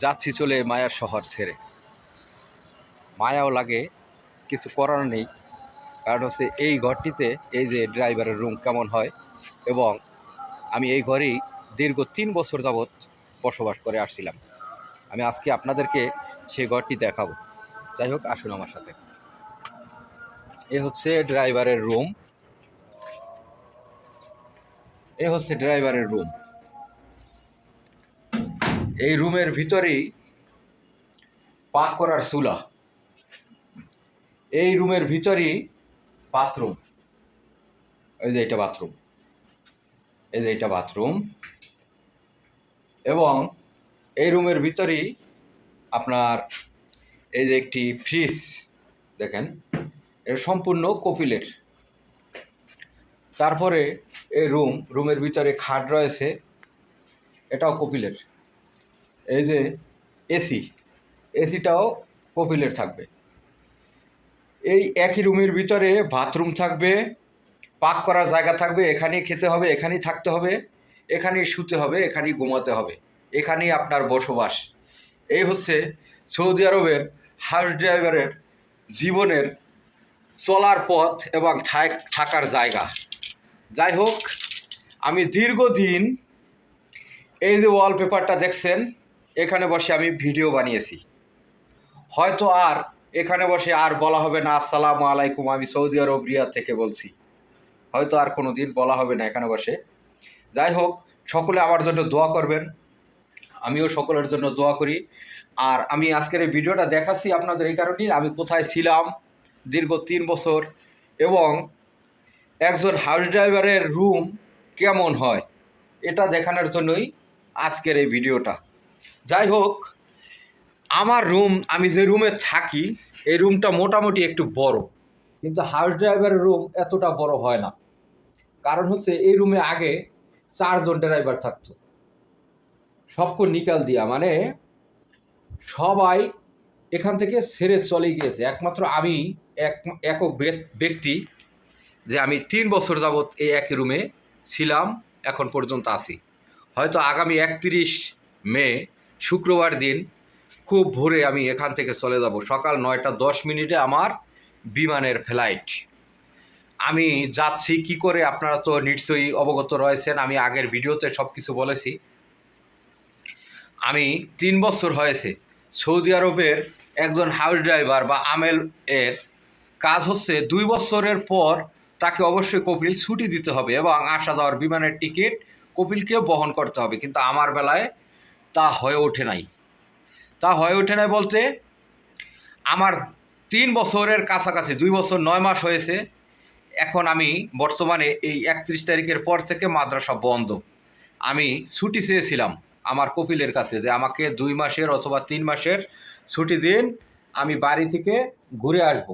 যাচ্ছি চলে মায়ার শহর ছেড়ে। মায়াও লাগে, কিছু করার নেই। কারণ হচ্ছে এই ঘরটিতে এই যে ড্রাইভারের রুম কেমন হয় এবং আমি এই ঘরেই দীর্ঘ তিন বছর যাবৎ বসবাস করে আসছিলাম। আমি আজকে আপনাদেরকে সেই ঘরটি দেখাবো। যাই হোক, আসুন আমার সাথে। এ হচ্ছে ড্রাইভারের রুম। এ হচ্ছে ড্রাইভারের রুম। এই রুমের ভিতরেই পাক করার চুলা এই রুমের ভিতরেই বাথরুম। এই যে এটা বাথরুম। এই যে এটা বাথরুম। এবং এই রুমের ভিতরেই আপনার এই যে একটি ফ্রিজ, দেখেন এটা সম্পূর্ণ কপিলের। তারপরে এই রুম, রুমের ভিতরে খাট রয়েছে, এটাও কপিলের। এই যে এসি, এসিটাও কপিলের থাকবে। এই একই রুমের ভিতরে বাথরুম থাকবে পাক করার জায়গা থাকবে, এখানেই খেতে হবে, এখানেই থাকতে হবে, এখানেই শুতে হবে, এখানেই ঘুমাতে হবে, এখানেই আপনার বসবাস। এই হচ্ছে সৌদি আরবের হাউস ড্রাইভারের জীবনের চলার পথ এবং থাক- থাকার জায়গা। যাই হোক, আমি দীর্ঘদিন এই যে ওয়ালপেপারটা দেখছেন এখানে বসে আমি ভিডিও বানিয়েছি। হয়তো আর এখানে বসে আর বলা হবে না, আসসালামু আলাইকুম, আমি সৌদি আরব, রিয়াদ থেকে বলছি। হয়তো আর কোনো দিন বলা হবে না এখানে বসে। যাই হোক, সকলে আমার জন্য দোয়া করবেন। আমিও সকলের জন্য দোয়া করি। আর আমি আজকের এই ভিডিওটা দেখাচ্ছি আপনাদের এই কারণেই। আমি কোথায় ছিলাম দীর্ঘ তিন বছর এবং একজন হাউস ড্রাইভারের রুম কেমন হয়, এটা দেখানোর জন্যই আজকের এই ভিডিওটা। যাই হোক, আমার রুম আমি যে রুমে থাকি, এই রুমটা মোটামুটি একটু বড়। কিন্তু হাউস ড্রাইভারের রুম এতটা বড় হয় না। কারণ হচ্ছে এই রুমে আগে চারজন ড্রাইভার থাকতো। সবকো নিকাল দিয়া মানে সবাই এখান থেকে ছেড়ে চলে গিয়েছে। একমাত্র আমি, এক, একক ব্যক- ব্যক্তি যে আমি তিন বছর যাবৎ এই একই রুমে ছিলাম, এখন পর্যন্ত আছি। হয়তো আগামী একত্রিশ মে শুক্রবার দিন খুব ভোরে আমি এখান থেকে চলে যাব। সকাল নয়টা দশ মিনিটে আমার বিমানের ফ্লাইট। আমি যাচ্ছি, কি করে আপনারা তো নিশ্চয়ই অবগত রয়েছেন, আমি আগের ভিডিওতে সব কিছু বলেছি। আমি তিন বছর হয়েছে সৌদি আরবের একজন হাউস ড্রাইভার বা আমেল এর কাজ হচ্ছে দুই বছরের পর তাকে অবশ্যই কপিল ছুটি দিতে হবে এবং আসা যাওয়ার বিমানের টিকিট কপিলকেও বহন করতে হবে। কিন্তু আমার বেলায় তা হয়ে ওঠে নাই। তা হয়ে ওঠে নাই বলতে আমার তিন বছরের কাছাকাছি, দুই বছর নয় মাস হয়েছে, এখন আমি বর্তমানে এই একত্রিশ তারিখের পর থেকে মাদ্রাসা বন্ধ। আমি ছুটি চেয়েছিলাম আমার কপিলের কাছে যে আমাকে দুই মাসের অথবা তিন মাসের ছুটি দিন, আমি বাড়ি থেকে ঘুরে আসব।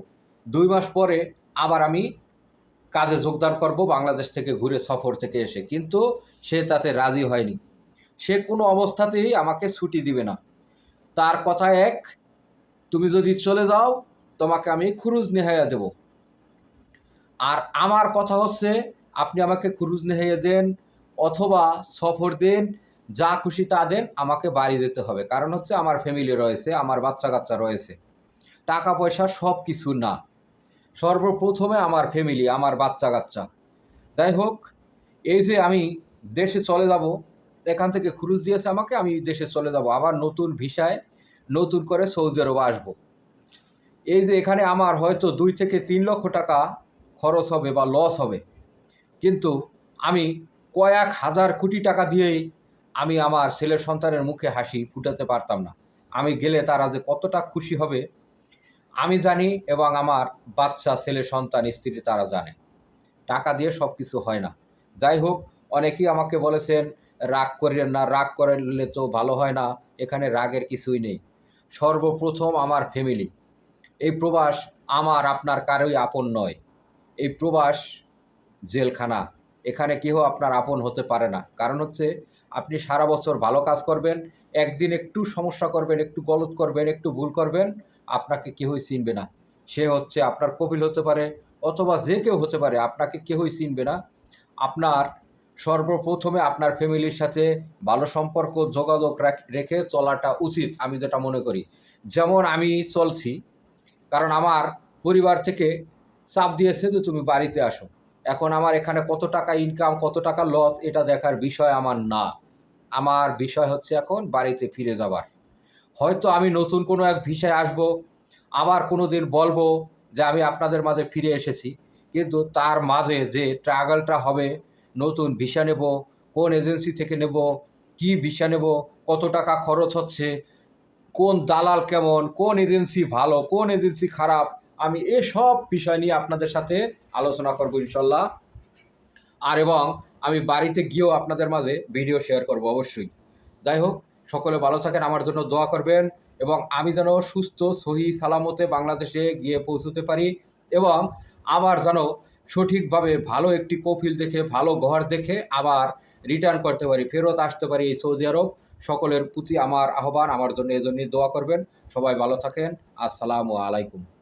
দুই মাস পরে আবার আমি কাজে যোগদান করব, বাংলাদেশ থেকে ঘুরে সফর থেকে এসে। কিন্তু সে তাতে রাজি হয়নি। সে কোনো অবস্থাতেই আমাকে ছুটি দিবে না। তার কথা এক, তুমি যদি চলে যাও, তোমাকে আমি খুরুজ নেহাইয়া দেব। আর আমার কথা হচ্ছে, আপনি আমাকে খুরুজ নেহাইয়া দেন, অথবা সফর দেন, যা খুশি তা দেন, আমাকে বাড়ি যেতে হবে। কারণ হচ্ছে আমার ফ্যামিলি রয়েছে, আমার বাচ্চা কাচ্চা রয়েছে। টাকা পয়সা সব কিছু না। সর্বপ্রথমে আমার ফ্যামিলি আমার বাচ্চা কাচ্চা যাই হোক এই যে আমি দেশে চলে যাব এখান থেকে খুরুজ দিয়েছে আমাকে, আমি দেশে চলে যাব, আবার নতুন ভিসায় নতুন করে সৌদি আরব আসব। এই যে এখানে আমার হয়তো দুই থেকে তিন লক্ষ টাকা খরচ হবে বা লস হবে, কিন্তু আমি কয়েক হাজার কোটি টাকা দিয়েই আমি আমার ছেলের সন্তানের মুখে হাসি ফুটাতে পারতাম না। আমি গেলে তারা যে কতটা খুশি হবে, আমি জানি এবং আমার বাচ্চা, ছেলে, সন্তান, স্ত্রী তারা জানে। টাকা দিয়ে সব কিছু হয় না। যাই হোক, অনেকেই আমাকে বলেছেন রাগ করেন না, রাগ করলে তো ভালো হয় না, এখানে রাগের কিছুই নেই। সর্বপ্রথম আমার ফ্যামিলি এই প্রবাস আমার, আপনার কারোই আপন নয়। এই প্রবাস জেলখানা। এখানে কেউ আপনার আপন হতে পারে না। কারণ হচ্ছে, আপনি সারা বছর ভালো কাজ করবেন, একদিন একটু সমস্যা করবেন, একটু গলত করবেন, একটু ভুল করবেন, আপনাকে কেউই চিনবে না। সে হচ্ছে আপনার কপিল হতে পারে, অথবা যে কেউ হতে পারে, আপনাকে কেউই চিনবে না। আপনার সর্বপ্রথমে আপনার ফ্যামিলির সাথে ভালো সম্পর্ক, যোগাযোগ রাখ- চলাটা উচিত, আমি যেটা মনে করি। যেমন আমি চলছি, কারণ আমার পরিবার থেকে চাপ দিয়েছে যে তুমি বাড়িতে আসো। এখন আমার এখানে কত টাকা ইনকাম কত টাকা লস এটা দেখার বিষয় আমার না। আমার বিষয় হচ্ছে এখন বাড়িতে ফিরে যাবার। হয়তো আমি নতুন কোনো এক ভিসায় আসব, আবার কোনো দিন বলব যে আমি আপনাদের মাঝে ফিরে এসেছি, কিন্তু তার মাঝে যে ট্রাগলটা হবে নতুন ভিসা নেব, কোন এজেন্সি থেকে নেব, কি ভিসা নেব, কত টাকা খরচ হচ্ছে, কোন দালাল কেমন, কোন এজেন্সি ভালো, কোন এজেন্সি খারাপ, আমি এসব বিষয় নিয়ে আপনাদের সাথে আলোচনা করব ইনশাল্লাহ। আর এবং আমি বাড়িতে গিয়েও আপনাদের মাঝে ভিডিও শেয়ার করব অবশ্যই। যাই হোক, সকলে ভালো থাকেন, আমার জন্য দোয়া করবেন এবং আমি যেন সুস্থ, সহি, সালামতে বাংলাদেশে গিয়ে পৌঁছতে পারি এবং আবার যেন সঠিকভাবে ভালো একটি কফিল দেখে, ভালো ঘর দেখে আবার রিটার্ন করতে পারি, ফেরত আসতে পারি এই সৌদি আরব। সকলের প্রতি আমার আহ্বান, আমার জন্য এজন্যই দোয়া করবেন। সবাই ভালো থাকেন। আসসালামু আলাইকুম।